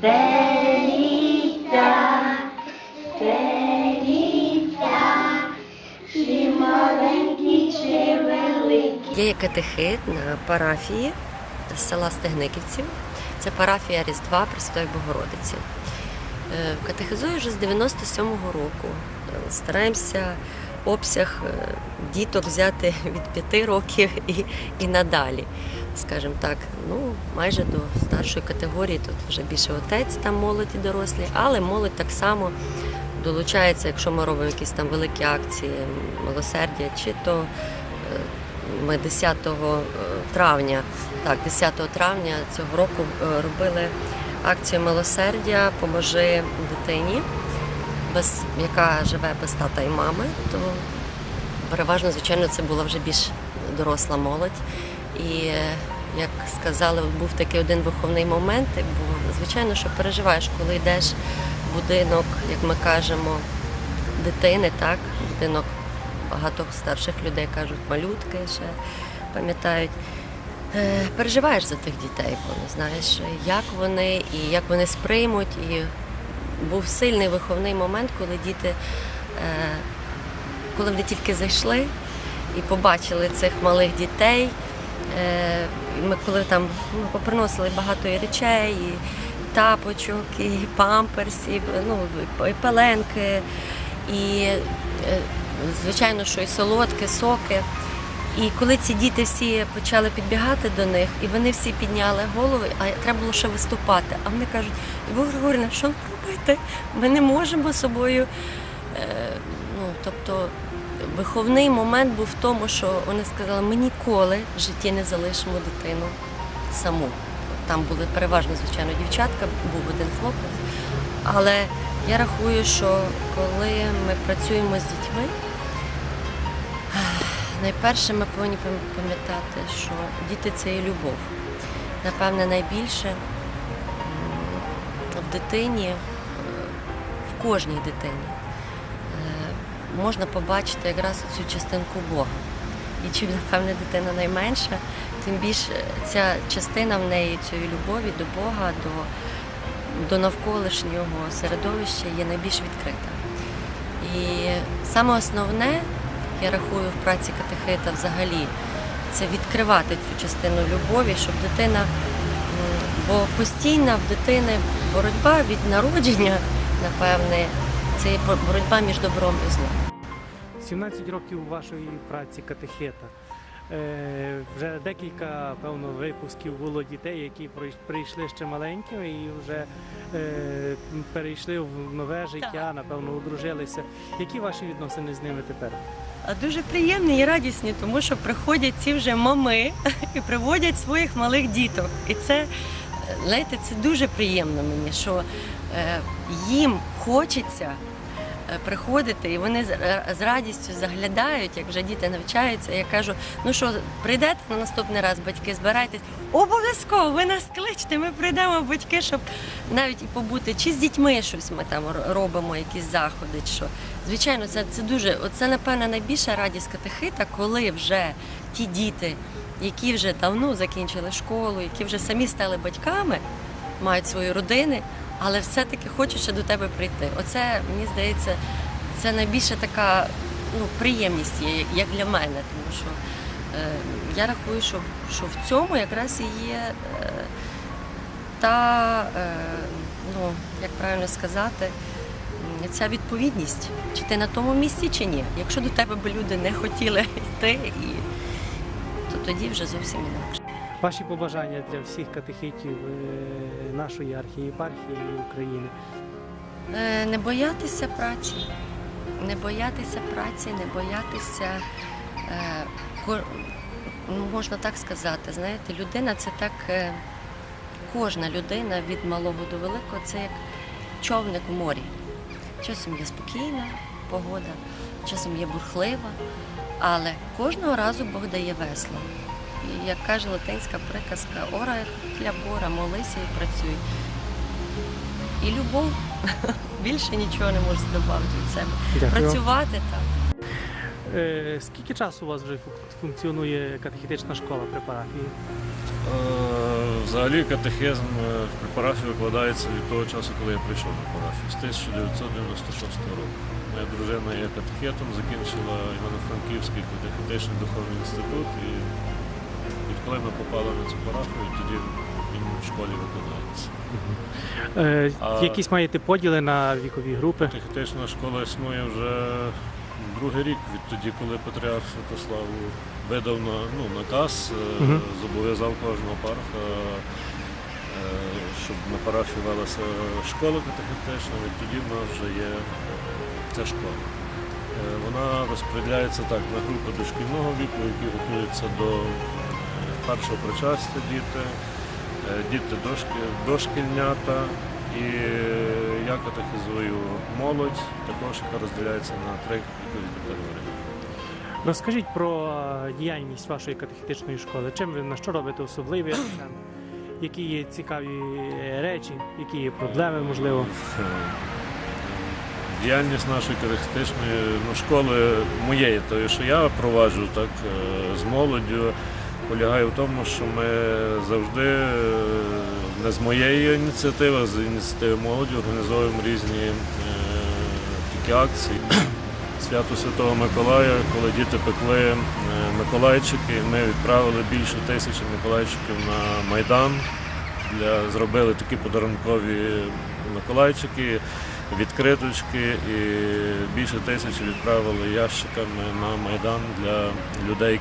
те літа, чи маленькі, чи великі. Є катехит на парафії села Стегниківців. Це парафія Різдва Пресвятої Богородиці. Е, Катехизую вже з 97-го року. Стараємося обсяг е, діток взяти від 5 років і, і надалі. Скажімо так, ну майже до старшої категорії, тут вже більше отець, там молодь і дорослі, але молодь так само долучається, якщо ми робимо якісь там великі акції милосердя, чи то е, ми 10 травня, так, 10 травня цього року е, робили акцію милосердя Поможи дитині, без, яка живе без тата і мами. То переважно, звичайно, це була вже більш доросла молодь. І як сказали, був такий один виховний момент, бо звичайно, що переживаєш, коли йдеш в будинок, як ми кажемо, дитини, так, будинок багато старших людей кажуть, малютки ще пам'ятають. Е, Переживаєш за тих дітей, не знаєш, як вони і як вони сприймуть. І був сильний виховний момент, коли діти, е, коли вони тільки зайшли і побачили цих малих дітей. Е, Ми коли там ну, поприносили багато і речей, і тапочок, і памперсів, ну, і пеленки, і е, звичайно, що і солодке, соки. І коли ці діти всі почали підбігати до них, і вони всі підняли голови, а треба було ще виступати. А вони кажуть, Іво Григорівна, що робити? Ми не можемо з собою. Е, ну, тобто виховний момент був в тому, що вони сказали, ми ніколи в житті не залишимо дитину саму. Там були переважно, звичайно, дівчатка, був один хлопець. Але я рахую, що коли ми працюємо з дітьми, найперше ми повинні пам'ятати, що діти це і любов. Напевне, найбільше в дитині, в кожній дитині можна побачити якраз цю частинку Бога. І чим, напевне, дитина найменша, тим більше ця частина в неї цієї любові до Бога, до, до навколишнього середовища є найбільш відкрита. І саме основне, я рахую, в праці катехита взагалі, це відкривати цю частину любові, щоб дитина, бо постійна в дитини боротьба від народження, напевне, це є боротьба між добром і злом. 17 років вашої праці катехета. Е, вже декілька, певно, випусків було дітей, які прийшли ще маленькими і вже е, перейшли в нове життя, напевно, одружилися. Які ваші відносини з ними тепер? Дуже приємні і радісні, тому що приходять ці вже мами і приводять своїх малих діток. І це, е, знаєте, це дуже приємно мені, що їм хочеться е, приходити, і вони з, е, радістю заглядають, як вже діти навчаються. Я кажу: ну що, прийдете на наступний раз, батьки, збирайтесь. Обов'язково ви нас кличте, ми прийдемо батьки, щоб навіть і побути, чи з дітьми щось ми там робимо, якісь заходи. Що. Звичайно, це, це дуже, оце, напевно, найбільша радість катехита, коли вже ті діти, які вже давно закінчили школу, які вже самі стали батьками, мають свої родини, але все-таки хочуть ще до тебе прийти. Оце, мені здається, це найбільша така ну, приємність як для мене, тому що е, я рахую, що, що в цьому якраз і є е, та, е, ну, як правильно сказати, ця відповідність, чи ти на тому місці, чи ні. Якщо до тебе би люди не хотіли йти, і, то тоді вже зовсім інакше. Ваші побажання для всіх катехитів е, нашої архієпархії України. Е, Не боятися праці, не боятися праці, не боятися, е, ну, можна так сказати, знаєте, людина це так, кожна людина від малого до великого, це як човник у морі. Часом є спокійна погода, часом є бурхлива, але кожного разу Бог дає весло. І як каже латинська приказка, ора для бора, молися і працюй. І любов більше нічого не можеш додати від себе. Дякую. Працювати так. Е, скільки часу у вас вже функціонує катехетична школа при парафії? Е, Взагалі катехизм е, при парафії викладається від того часу, коли я прийшов на парафію, з 1996 року. Моя дружина є катехетом, закінчила Івано-Франківський катехетичний духовний інститут і відколи ми попали на цю парафію, тоді він в школі викладається. Е, А- Якісь маєте поділи на вікові групи? Катехетична школа існує вже другий рік відтоді, коли патріарх Святослав видав на, ну, наказ, е, Мгм. зобов'язав кожного парха, е, щоб на парафії велася школа катехетична, відтоді в нас вже є ця школа. Е, Вона розподіляється так на групи дошкільного віку, які готуються до першого причастя діти, е, діти дошкільнята. І я катехізую молодь, також яка розділяється на три категорії. Розкажіть про е, діяльність вашої катехетичної школи. Чим ви на що робите акцент? Які є цікаві речі, які є проблеми, можливо? Е, Діяльність нашої катехетичної ну, школи моєї, тої, що я проваджу так, е, з молоддю, полягає в тому, що ми завжди е, не з моєї ініціативи, а з ініціативи молоді організовуємо різні е, такі акції. Свято Святого Миколая, коли діти пекли е, Миколайчики, ми відправили більше тисячі Миколайчиків на Майдан. Для, зробили такі подарункові Миколайчики, відкриточки і більше тисячі відправили ящиками на Майдан для людей.